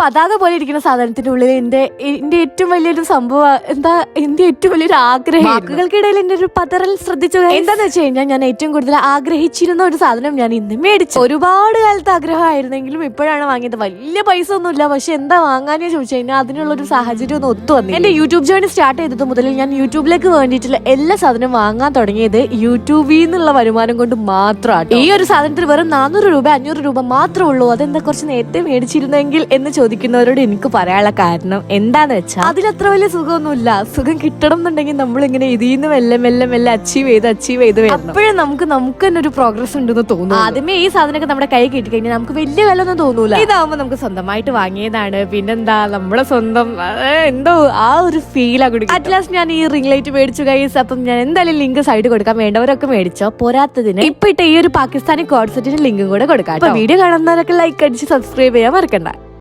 പതാക പോലെ ഇരിക്കുന്ന സാധനത്തിന്റെ ഉള്ളിൽ എന്റെ എന്റെ ഏറ്റവും വലിയൊരു സംഭവം എന്താ എന്റെ ഏറ്റവും വലിയൊരു ആഗ്രഹം. വാക്കുകൾക്കിടയിൽ എന്റെ ഒരു പതറൽ ശ്രദ്ധിച്ചു എന്താന്ന് വെച്ച് കഴിഞ്ഞാൽ ഞാൻ ഏറ്റവും കൂടുതൽ ആഗ്രഹിച്ചിരുന്ന ഒരു സാധനം ഞാൻ ഇന്ന് മേടിച്ചു. ഒരുപാട് കാലത്ത് ആഗ്രഹമായിരുന്നെങ്കിലും ഇപ്പോഴാണ് വാങ്ങിയത്. വലിയ പൈസ ഒന്നുമില്ല. പക്ഷെ എന്താ വാങ്ങാനേ ചോദിച്ചു കഴിഞ്ഞാൽ അതിനുള്ള ഒരു സാഹചര്യം ഒന്നും ഒത്തു വന്നു എന്റെ യൂട്യൂബ് ജേണി സ്റ്റാർട്ട് ചെയ്തത് മുതൽ ഞാൻ യൂട്യൂബിലേക്ക് വേണ്ടിയിട്ടുള്ള എല്ലാ സാധനവും വാങ്ങാൻ തുടങ്ങിയത് യൂട്യൂബിൽ നിന്നുള്ള വരുമാനം കൊണ്ട് മാത്രമാണ് ഈ ഒരു സാധനത്തിന് വെറും നാനൂറ് രൂപ അഞ്ഞൂറ് രൂപ മാത്രമേ ഉള്ളൂ. അതെന്താ കുറച്ച് നേരത്തെ മേടിച്ചിരുന്നെങ്കിൽ എന്ന് ചോദിക്കുന്നവരോട് എനിക്ക് പറയാനുള്ള കാരണം എന്താന്ന് വെച്ചാൽ അതിലത്ര വലിയ സുഖമൊന്നുമില്ല. സുഖം കിട്ടണം എന്നുണ്ടെങ്കിൽ നമ്മൾ ഇങ്ങനെ ഇതിന്ന് മെല്ലെ മെല്ലെ മെല്ലെ അച്ചീവ് ചെയ്ത് അച്ചീവ് ചെയ്ത് വരണം. അപ്പോഴും നമുക്ക് നമുക്ക് തന്നെ ഒരു പ്രോഗ്രസ് ഉണ്ടെന്ന് തോന്നുന്നു ആദ്യമേ ഈ സാധനമൊക്കെ നമ്മുടെ കൈ കിട്ടി കഴിഞ്ഞാൽ നമുക്ക് വലിയ വില ഒന്നും തോന്നൂല. ഇതാവുമ്പോൾ നമുക്ക് സ്വന്തമായിട്ട് വാങ്ങിയതാണ്. പിന്നെന്താ നമ്മളെ സ്വന്തം എന്തോ ആ ഒരു ഫീൽ അങ്ങോട്ട് അറ്റ് ലാസ്റ്റ് ഞാൻ ഈ റിംഗ് ലൈറ്റ് മേടിച്ചു കൈസ് അപ്പം ഞാൻ എന്തായാലും ലിങ്ക് സൈഡ് കൊടുക്കാൻ വേണ്ടവരൊക്കെ മേടിച്ചോ. പോരാത്തതിന് ഇപ്പൊ ഇട്ട ഈ ഒരു പാകിസ്ഥാനി കോഡ് സെറ്റിന് ലിങ്കും കൂടെ കൊടുക്കാം വീഡിയോ കാണുന്നവരൊക്കെ ലൈക്ക് അടിച്ച് സബ്സ്ക്രൈബ് ചെയ്യാൻ മറക്കണ്ട.